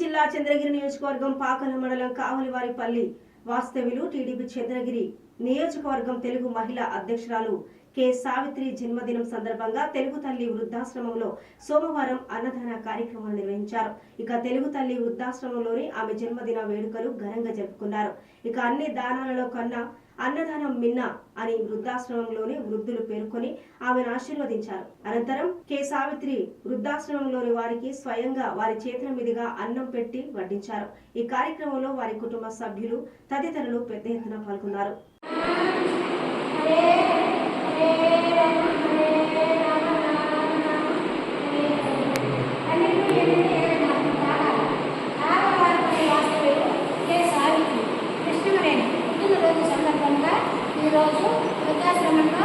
జిల్లా చంద్రగిరి నియోజకవర్గం పాకల మండలం కావలివారిపల్లి వాస్తవ్యులు టీడీపీ చంద్రగిరి నియోజకవర్గం తెలుగు మహిళా అధ్యక్షురాలు కె సావిత్రి జన్మదినం సందర్భంగా తెలుగు తల్లి వృద్ధాశ్రమంలో సోమవారం అన్నదాన కార్యక్రమాలు నిర్వహించారు. ఇక తెలుగు తల్లి వృద్ధాశ్రమంలోని ఆమె జన్మదిన వేడుకలు ఘనంగా జరుపుకున్నారు. ఇక అన్ని దానాలలో కన్నా అన్నదానం మిన్న అని వృద్ధాశ్రమంలోని వృద్ధులు పేర్కొని ఆమెను ఆశీర్వదించారు. అనంతరం కె. సావిత్రి వృద్ధాశ్రమంలోని వారికి స్వయంగా వారి చేతుల మీదుగా అన్నం పెట్టి వడ్డించారు. ఈ కార్యక్రమంలో వారి కుటుంబ సభ్యులు తదితరులు పెద్ద ఎత్తున పాల్గొన్నారు. ఈరోజు వృద్ధాశ్రమంలో